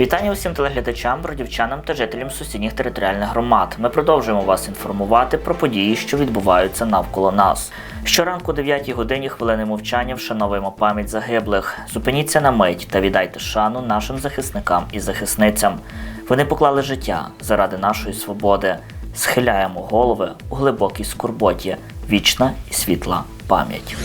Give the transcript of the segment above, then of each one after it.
Вітання усім телеглядачам, бродівчанам та жителям сусідніх територіальних громад. Ми продовжуємо вас інформувати про події, що відбуваються навколо нас. Щоранку о 9 годині хвилини мовчання вшановуємо пам'ять загиблих. Зупиніться на мить та віддайте шану нашим захисникам і захисницям. Вони поклали життя заради нашої свободи. Схиляємо голови у глибокій скорботі. Вічна і світла пам'ять.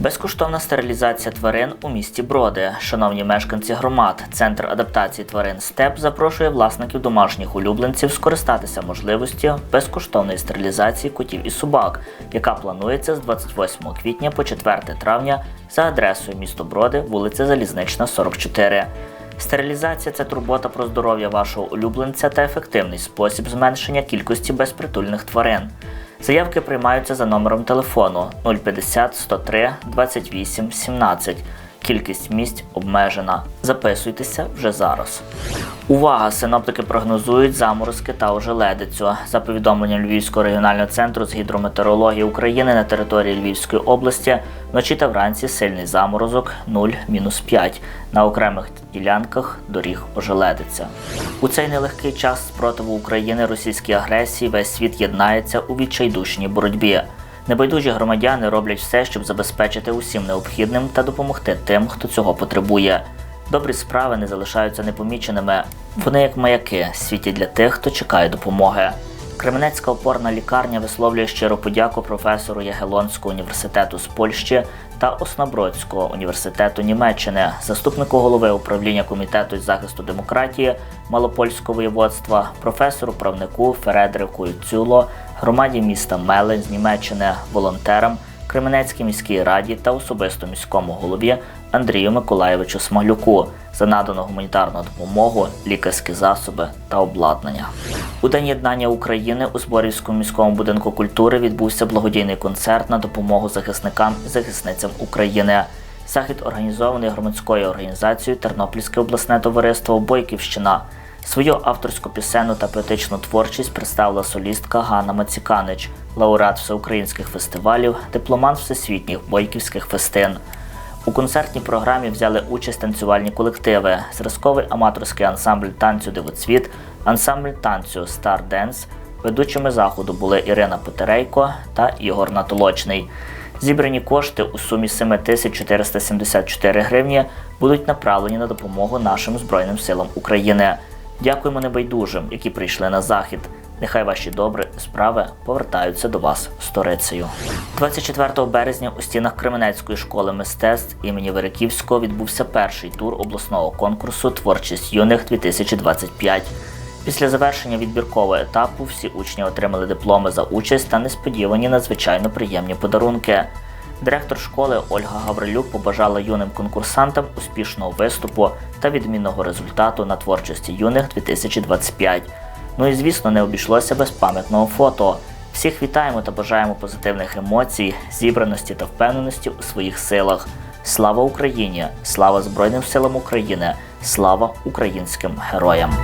Безкоштовна стерилізація тварин у місті Броди. Шановні мешканці громад, центр адаптації тварин СТЕП запрошує власників домашніх улюбленців скористатися можливістю безкоштовної стерилізації котів і собак, яка планується з 28 квітня по 4 травня за адресою місто Броди, вулиця Залізнична, 44. Стерилізація це турбота про здоров'я вашого улюбленця та ефективний спосіб зменшення кількості безпритульних тварин. Заявки приймаються за номером телефону 050 103 28 17. Кількість місць обмежена. Записуйтеся вже зараз. Увага! Синоптики прогнозують заморозки та ожеледицю. За повідомленням Львівського регіонального центру з гідрометеорології України на території Львівської області вночі та вранці сильний заморозок 0-5. На окремих ділянках доріг ожеледиця. У цей нелегкий час спротиву України російській агресії весь світ єднається у відчайдушній боротьбі. Небайдужі громадяни роблять все, щоб забезпечити усім необхідним та допомогти тим, хто цього потребує. Добрі справи не залишаються непоміченими. Вони як маяки світять для тих, хто чекає допомоги. Кременецька опорна лікарня висловлює щиро подяку професору Ягелонського університету з Польщі та Оснабродського університету Німеччини, заступнику голови управління комітету з захисту демократії Малопольського воєводства, професору правнику Фередрику Цюло, громаді міста Мелень з Німеччини, волонтерам, Кременецькій міській раді та особисто міському голові Андрію Миколаєвичу Смаглюку за надану гуманітарну допомогу, лікарські засоби та обладнання. У День єднання України у Зборівському міському будинку культури відбувся благодійний концерт на допомогу захисникам і захисницям України. Захід організований громадською організацією Тернопільське обласне товариство Бойківщина. Свою авторську пісенну та поетичну творчість представила солістка Ганна Маціканич, лауреат всеукраїнських фестивалів, дипломант всесвітніх бойківських фестин. У концертній програмі взяли участь танцювальні колективи, зразковий аматорський ансамбль танцю Дивоцвіт, ансамбль танцю Star Dance. Ведучими заходу були Ірина Потерейко та Ігор Натолочний. Зібрані кошти у сумі 7474 гривні будуть направлені на допомогу нашим Збройним силам України. Дякуємо небайдужим, які прийшли на захід. Нехай ваші добрі справи повертаються до вас сторицею. 24 березня у стінах Кременецької школи мистецтв імені Вериківського відбувся перший тур обласного конкурсу Творчість юних 2025. Після завершення відбіркового етапу всі учні отримали дипломи за участь та несподівані надзвичайно приємні подарунки. Директор школи Ольга Гаврилюк побажала юним конкурсантам успішного виступу та відмінного результату на творчості юних 2025. Ну і звісно, не обійшлося без пам'ятного фото. Всіх вітаємо та бажаємо позитивних емоцій, зібраності та впевненості у своїх силах. Слава Україні! Слава Збройним силам України! Слава українським героям!